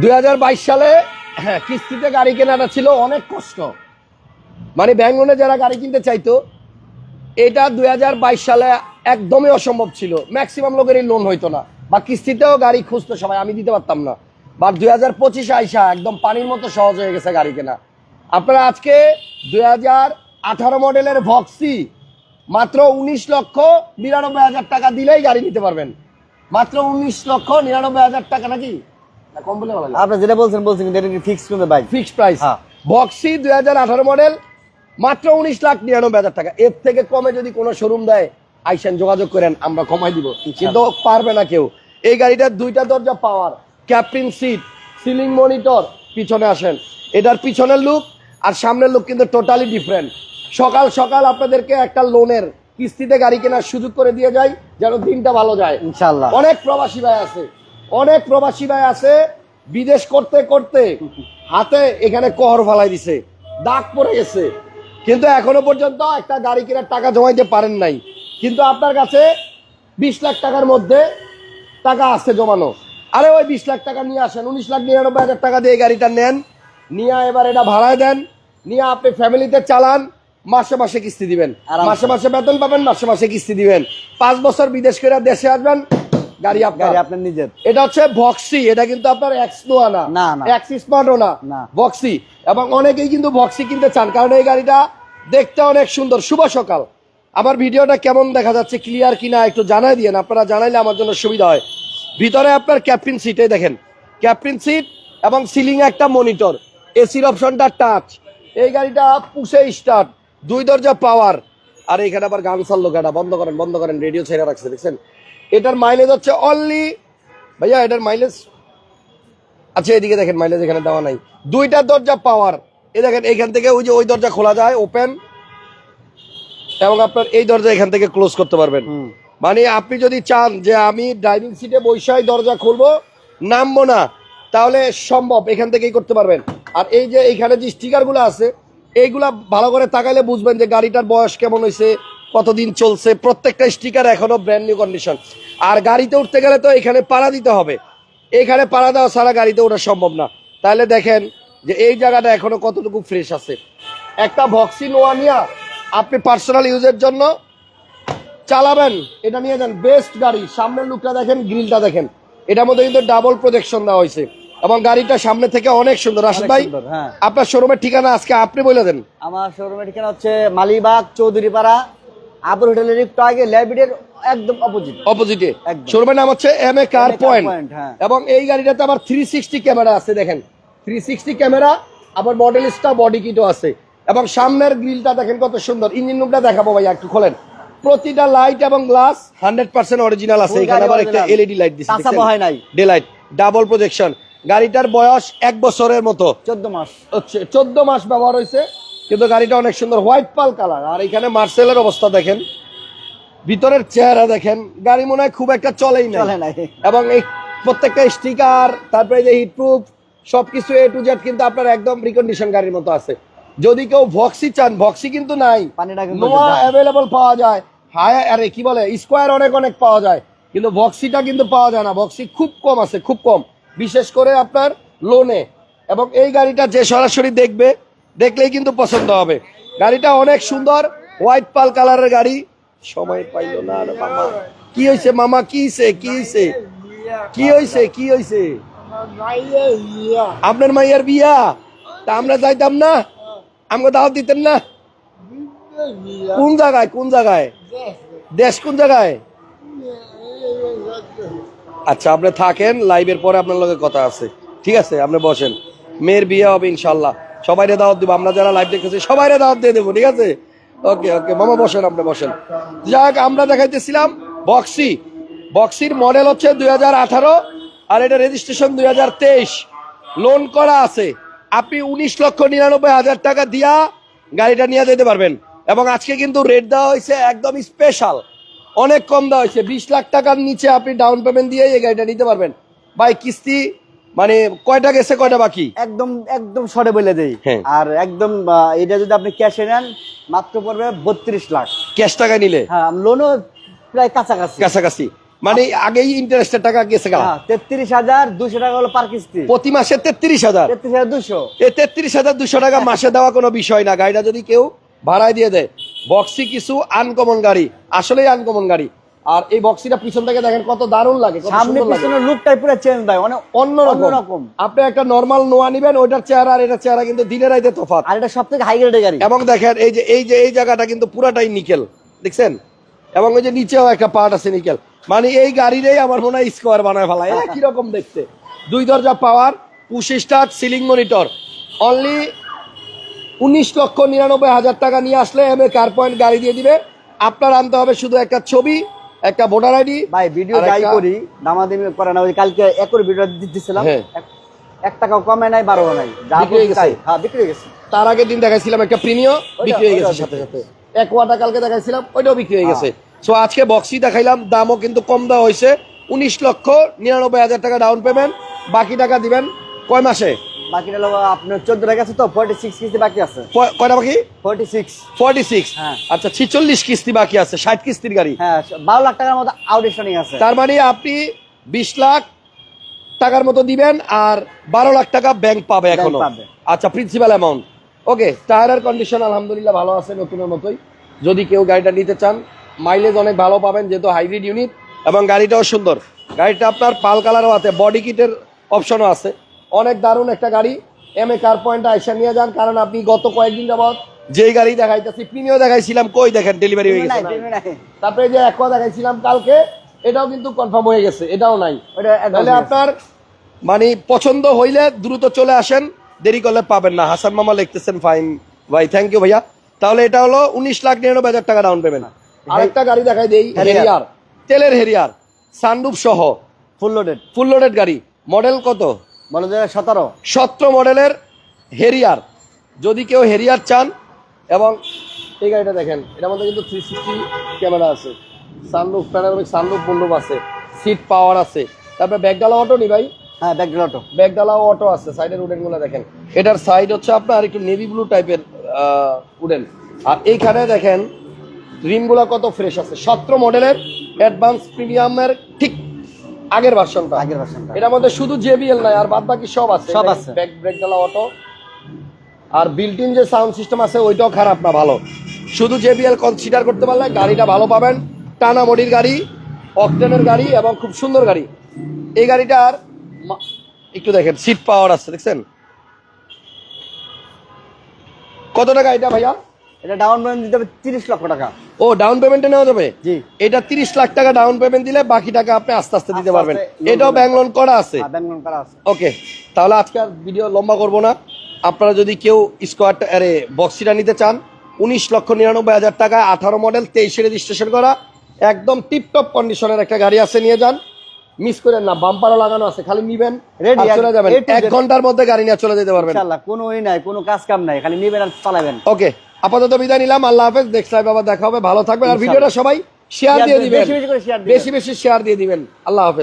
দুই হাজার বাইশ সালে হ্যাঁ কিস্তিতে গাড়ি কেনাটা ছিল অনেক কষ্ট। মানে ব্যাংক লোনে যারা গাড়ি কিনতে চাইতো, এটা দু হাজার বাইশ সালে একদমই অসম্ভব ছিল। ম্যাক্সিমাম লোকেরই লোন হইতো না। বা কিস্তিতেও গাড়ি খুঁজতো সবাই, আমি দিতে পারতাম না। বা দুই হাজার পঁচিশে আইসা একদম পানির মতো সহজ হয়ে গেছে গাড়ি কেনা। আপনারা আজকে দুই হাজার আঠারো মডেলের ভক্সি মাত্র উনিশ লক্ষ নিরানব্বই হাজার টাকা দিলেই গাড়ি নিতে পারবেন। মাত্র উনিশ লক্ষ নিরানব্বই হাজার টাকা নাকি? আপনি যেটা বলছেন বলছেন কিন্তু এটা ফিক্স কিন্তু বাইক ফিক্সড প্রাইস হ্যাঁ। বক্সি দুই হাজার আঠারো মডেল মাত্র উনিশ লাখ নিরানব্বই হাজার টাকা। এর থেকে কমে যদি কোনো শোরুম দেয় আইসেন যোগাযোগ করেন আমরা কমাই দিব। কিন্তু পারবে না কেউ। এই গাড়িটার দুইটা দরজা power captain seat ceiling monitor পিছনে আসেন। এটার পিছনের লুক আর সামনের লুক কিন্তু টোটালি ডিফারেন্ট সকাল সকাল আপনাদেরকে একটা লোনের কিস্তিতে গাড়ি কেনার সুযোগ করে দিয়ে যায় যেন দিনটা ভালো যায়। ইনশাল্লাহ অনেক প্রবাসী ভাই আছে। অনেক প্রবাসী ভাই আছে বিদেশ করতে করতে হাতে এখানে কহর ফালাই দিছে দাগ পড়ে গেছে। কিন্তু এখনও পর্যন্ত একটা গাড়ি কেনার টাকা জমাইতে পারেন নাই। কিন্তু আপনার কাছে বিশ লাখ টাকার মধ্যে টাকা আছে জমানো। আরে ওই বিশ লাখ টাকা নিয়ে আসেন উনিশ লাখ নিরানব্বই হাজার টাকা দিয়ে গাড়িটা নেন নিয়ে এবার এটা ভাড়ায় দেন নিয়ে আপনি ফ্যামিলিতে চালান মাসে মাসে কিস্তি দিবেন। মাসে মাসে বেতন পাবেন মাসে মাসে কিস্তি দিবেন। পাঁচ বছর বিদেশ করে দেশে আসবেন গাড়ি আপনার। গাড়ি আপনার নিজের। এটা হচ্ছে ভক্সি এটা কিন্তু আপনার এক্স নোয়া না না, না। এক্স স্মার্টও না। না। ভক্সি এবং অনেকেই কিন্তু ভক্সি কিনতে চান কারণ এই গাড়িটা দেখতে অনেক সুন্দর। শুভ সকাল। আমার ভিডিওটা কেমন দেখা যাচ্ছে ক্লিয়ার কিনা একটু জানাই দিয়েন। আপনারা জানাইলে আমার জন্য সুবিধা হয়। ভিতরে আপনার ক্যাপ্টিন সিটে দেখেন। ক্যাপ্টিন সিট এবং সিলিং একটা মনিটর এসির অপশনটা টাচ এই গাড়িটা পুষে স্টার্ট দুই দরজা পাওয়ার আর এখানে আবার গান চাললো গাড়া বন্ধ করেন বন্ধ করেন রেডিও ছেড়ে রাখছে দেখছেন? এটার মাইলেজ হচ্ছে অনলি ভাইয়া এটার মাইলেজ আচ্ছা এদিকে দেখেন মাইলেজ এখানে দেওয়া নাই। দুইটা দরজা পাওয়ার এ দেখেন এইখান থেকে ওই যে ওই দরজা খোলা যায় ওপেন এবং আপনার এই দরজা এখান থেকে ক্লোজ করতে পারবেন। মানে আপনি যদি চান যে আমি ড্রাইভিং সিটে বৈশাই দরজা খুলবো নামবো না তাহলে সম্ভব এখান থেকেই করতে পারবেন। আর এই যে এইখানে যে স্টিকারগুলো আছে এইগুলা ভালো করে তাকাইলে বুঝবেন যে গাড়িটার বয়স কেমন হয়েছে কতদিন চলছে প্রত্যেকটা স্টিকার এখনও ব্র্যান্ড নিউ কন্ডিশন আর গাড়িতে উঠতে গেলে তো এখানে পাড়া দিতে হবে। এখানে পাড়া দেওয়া ছাড়া গাড়িতে ওঠা সম্ভব না। তাহলে দেখেন যে এই জায়গাটা এখনও কতটুকু ফ্রেশ আছে। একটা ভক্সি নোয়া নিয়া আপনি পার্সোনাল ইউজের জন্য চালাবেন। এটা নিয়ে যান বেস্ট গাড়ি। সামনের লুকটা দেখেন গ্রিলটা দেখেন। এটার মধ্যে কিন্তু ডাবল প্রোটেকশন দেওয়া হয়েছে। এবং গাড়িটা সামনে থেকে অনেক সুন্দর। রাশেদ ভাই হ্যাঁ। আপনার শোরুমের ঠিকানা আজকে আপনি বলে দেন। আমার শোরুমের ঠিকানা হচ্ছে মালিবাগ চৌধুরীপাড়া আবুল হোটেলের একটু আগে ল্যাবিডের একদম অপোজিট অপোজিটে। শোরুমের নাম হচ্ছে এম এ কার পয়েন্ট হ্যাঁ। এবং এই গাড়িটাতে আবার থ্রি সিক্সটি ক্যামেরা আছে দেখেন। থ্রি সিক্সটি ক্যামেরা আবার মডেলিস্টা বডি কিটও আছে। এবং সামনের গ্রিলটা দেখেন কত সুন্দর। ইঞ্জিন রুমটা দেখাবো ভাই একটু খোলেন। প্রতিটা লাইট এবং গ্লাস হান্ড্রেড পার্সেন্ট অরিজিনাল আছে। এখানে আবার একটা। এলইডি লাইট দিচ্ছে বহাই নাই। ডে লাইট ডাবল প্রজেকশন গাড়িটার বয়স এক বছরের মতো। চোদ্দ মাস। হচ্ছে চোদ্দ মাস ব্যবহার হয়েছে। কিন্তু গাড়িটা অনেক সুন্দর হোয়াইট পাল কালার। আর এখানে মার্সেলের অবস্থা দেখেন। ভিতরের চেহারা দেখেন। গাড়ি মনে হয় খুব একটা চলেই না এবং এই প্রত্যেকটা স্টিকার তারপরে যে হিটপ্রুফ সবকিছু এ টু জেড কিন্তু আপনার একদম রিকন্ডিশন গাড়ির মতো আছে। যদি কেউ ভক্সি চান ভক্সি কিন্তু নাই। নোয়া অ্যাভেলেবল পাওয়া যায়। হাই আরে কি বলে? স্কোয়ার অনেক অনেক পাওয়া যায়। কিন্তু ভক্সিটা কিন্তু পাওয়া যায় না। ভক্সি খুব কম আছে খুব কম। বিশেষ করে আপনার লোনে এবং এই গাড়িটা যে সরাসরি দেখবে দেখলেই কিন্তু পছন্দ হবে। গাড়িটা অনেক সুন্দর হোয়াইট পাল কালারের গাড়ি। সময় পাইলো না মামা। কি হয়েছে মামা? কি হয়েছে কি হয়েছে কি হয়েছে কি হয়েছে আপনার মাইয়ার বিয়া? তা আমরা যাইতাম না? আমাকে দাওয়াত দিতেন না? কোন জায়গায়? কোন জায়গায়? দেশ কোন জায়গায়? আচ্ছা আপনি থাকেন লাইভের পরে আপনার লগে কথা আছে। ঠিক আছে, আপনি বসেন। মেয়ের বিয়ে হবে ইনশাল্লাহ। সবাইরে দাওয়াত দিব, আমরা যারা লাইভ দেখতেছি, সবাইরে দাওয়াত দিয়ে দেবো, ঠিক আছে? ওকে ওকে মামা বসেন, আপনি বসেন। যাক, আমরা দেখাইতেছিলাম বক্সি। বক্সির মডেল হচ্ছে দু হাজার আঠারো আর এটা রেজিস্ট্রেশন দু হাজার তেইশ। লোন করা আছে। আপনি উনিশ লক্ষ নিরানব্বই হাজার টাকা দিয়া গাড়িটা নিয়ে যেতে পারবেন। এবং আজকে কিন্তু রেট দেওয়া হয়েছে একদম স্পেশাল অনেক কম দেওয়া হয়েছে। বিশ লাখ টাকার নিচে আপনি ডাউন পেমেন্ট দিয়ে এই গাড়িটা নিতে পারবেন। ভাই, কিস্তি মানে কয়টা গেছে কয়টা বাকি? একদম একদম সরে বলে দেই। হ্যাঁ। আর একদম এটা যদি আপনি ক্যাশে নেন মাত্র পড়বে বত্রিশ লাখ। ক্যাশ টাকা নিলে? হ্যাঁ লোনও প্রায় কাছাকাছি। কাছাকাছি। মানে আগেই ইন্টারেস্টের টাকা গেছে গা। হ্যাঁ তেত্রিশ হাজার দুশো টাকা হলো পার কিস্তি। প্রতি মাসে তেত্রিশ হাজার? তেত্রিশ হাজার দুশো এই তেত্রিশ হাজার দুশো টাকা মাসে দেওয়া কোনো বিষয় না। গাড়িটা যদি কেউ ভাড়ায় দিয়ে দেয় বক্সি কিছু আনকমন গাড়ি। আসলেই আনকমন গাড়ি। আর এই বক্সিটা পিছন থেকে দেখেন কত দারুণ লাগে সামনে সুন্দর লাগে। পিছনে লুকটাই পুরো চেঞ্জ ভাই অনেক অন্যরকম। অন্যরকম। আপনি একটা নরমাল নোয়া নিবেন ওইটার চেহারা আর এটার চেহারা কিন্তু দিনের রাইতে তফাৎ। আর এটা সব থেকে হাই গ্রেডের গাড়ি। এবং দেখেন এই যে এই যে এই জায়গাটা কিন্তু পুরাটাই নিকেল দেখছেন? এবং ওই যে নিচেও একটা পার্ট আছে নিকেল। মানে এই গাড়িরই আমার মনে হয় স্কোয়ার বানায় ফেলা। এটা কীরকম দেখতে? দুই দরজা power push start ceiling monitor only উনিশ লক্ষ নিরানব্বই হাজার টাকা নিয়ে আসলে এম এ কার পয়েন্ট গাড়ি দিয়ে দিবে। আপনার আনতে হবে শুধু একটা ছবি একটা ভোটার আইডি ভাই ভিডিও যাই করি দামাদামি করে না কালকে একর ভিডিও দিতেছিলাম হ্যাঁ। এক- এক টাকাও কমে নাই বারো নাই। যা বিক্রি হয়ে? হ্যাঁ বিক্রি হয়ে গেছে। তার আগের দিন দেখাইছিলাম একটা প্রিমিয় বিক্রি হয়ে গেছে সাথে সাথে। এক ওয়াটা কালকে দেখাইছিলাম ওইটাও বিক্রি হয়ে গেছে। সো আজকে বক্সি দেখাইলাম দামও কিন্তু কম দেওয়া হয়েছে। উনিশ লক্ষ নিরানব্বই হাজার টাকা ডাউন পেমেন্ট বাকি টাকা দিবেন কয় মাসে? বাকি হলো আপনার চোদ্দ টাকা আছে তো ফোর্টি সিক্স কিস্তি বাকি আছে। কয়টা বাকি? হ্যাঁ। আচ্ছা ছিচল্লিশ কিস্তি বাকি আছে ষাট কিস্তির গাড়ি। হ্যাঁ বারো লাখ টাকার মতো আউটস্ট্যান্ডিং আছে। তার মানে আপনি বিশ লাখ টাকার মতো দিবেন আর বারো লাখ টাকা ব্যাংক পাবে এখনও। আচ্ছা প্রিন্সিপাল অ্যামাউন্ট ওকে টায়ারের কন্ডিশন আলহামদুলিল্লাহ ভালো আছে নতুনের মতোই। যদি কেউ গাড়িটা নিতে চান মাইলেজ অনেক ভালো পাবেন যেহেতু হাইব্রিড ইউনিট এবং গাড়িটাও সুন্দর। গাড়িটা আপনার পাল কালারও আছে বডি কিটের অপশনও আছে। অনেক দারুণ একটা গাড়ি। এম এ কার পয়েন্ট আইসা নিয়ে যান কারণ আপনি গত কয়েকদিন যাবত যেই গাড়ি দেখাইতেছি প্রিমিও দেখাইছিলাম কই দেখেন ডেলিভারি হয়ে গেছে। তারপরে যে একোয়া দেখাইছিলাম কালকে এটাও কিন্তু কনফার্ম হয়ে গেছে এটাও নাই। তাহলে আপনার মানে পছন্দ হইলে দ্রুত চলে আসেন দেরি করলে পাবেন না। হাসান মামা লিখতেছেন ফাইন ভাই থ্যাংক ইউ ভাইয়া। তাহলে এটা হলো উনিশ লাখ নিরানব্বই হাজার টাকা ডাউন পেমেন্ট আরেকটা গাড়ি দেখাই দেই। হেরিয়ার তেলের হেরিয়ার সানরুফ সহ। ফুল লোডেড ফুল লোডেড গাড়ি। মডেল কত? বলো যে সতেরো। সতেরো মডেলের হেরিয়ার যদি কেউ হেরিয়ার চান এবং এই গাড়িটা দেখেন এটার মধ্যে কিন্তু থ্রি সিক্সটি ক্যামেরা আছে। সানরুফ প্যানারোমিক সানরুফ মন্ডপ আছে। সিট পাওয়ার আছে। তারপরে ব্যাগডালা অটো নি ভাই? হ্যাঁ ব্যাক অটো ব্যাগডালা অটো আছে সাইডের উডেনগুলো দেখেন। এটার সাইড হচ্ছে আপনার একটু নেভি ব্লু টাইপের উডেন আর এইখানে দেখেন রিমগুলো কত ফ্রেশ আছে। সতেরো মডেলের অ্যাডভান্স প্রিমিয়ামের ঠিক আগের ভার্সনটা আগের ভার্সনটা এটার মধ্যে শুধু জেবিএল নাই আর বাদ বাকি সব আছে। সব আছে। ব্যাক ব্রেক ব্রেকডালা অটো আর বিল্ট ইন যে সাউন্ড সিস্টেম আছে ওইটাও খারাপ না ভালো। শুধু জেবিএল কনসিডার করতে পারলে গাড়িটা ভালো পাবেন। টানা মডির গাড়ি অকটেনের গাড়ি এবং খুব সুন্দর গাড়ি। এই গাড়িটার একটু দেখেন সিট পাওয়ার আছে দেখছেন? কত টাকা এটা ভাইয়া? এটা ডাউন পেমেন্ট দিতে হবে তিরিশ লক্ষ টাকা। ও ডাউন পেমেন্টে নেওয়া যাবে? জি। এটা তিরিশ লাখ টাকা ডাউন পেমেন্ট দিলে বাকি টাকা আপনি আস্তে আস্তে দিতে পারবেন। এটাও ব্যাংক লোন করা আছে। ব্যাংক লোন করা আছে। ওকে তাহলে আজকে আর ভিডিও লম্বা করব না। আপনারা যদি কেউ স্কোয়ার আরে বক্সিটা নিতে চান উনিশ লক্ষ নিরানব্বই হাজার টাকা আঠারো মডেল তেইশে রেজিস্ট্রেশন করা। একদম টিপটপ কন্ডিশনের একটা গাড়ি আছে নিয়ে যান। মিস করেন না বাম্পারও লাগানো আছে খালি নিবেন আর চলে যাবেন। এক ঘণ্টার মধ্যে গাড়ি নিয়ে চলে যেতে পারবেন। কোনো নাই কোনো কাজ কাম নাই খালি নিবেন আর চালাবেন। ওকে আপাতত বিদায় নিলাম। আল্লাহ হাফেজ নেক্সট টাইম আবার দেখা হবে। ভালো থাকবে আর ভিডিওটা সবাই শেয়ার দিয়ে দিবেন। বেশি বেশি শেয়ার দিয়ে দিবেন। আল্লাহ হাফেজ।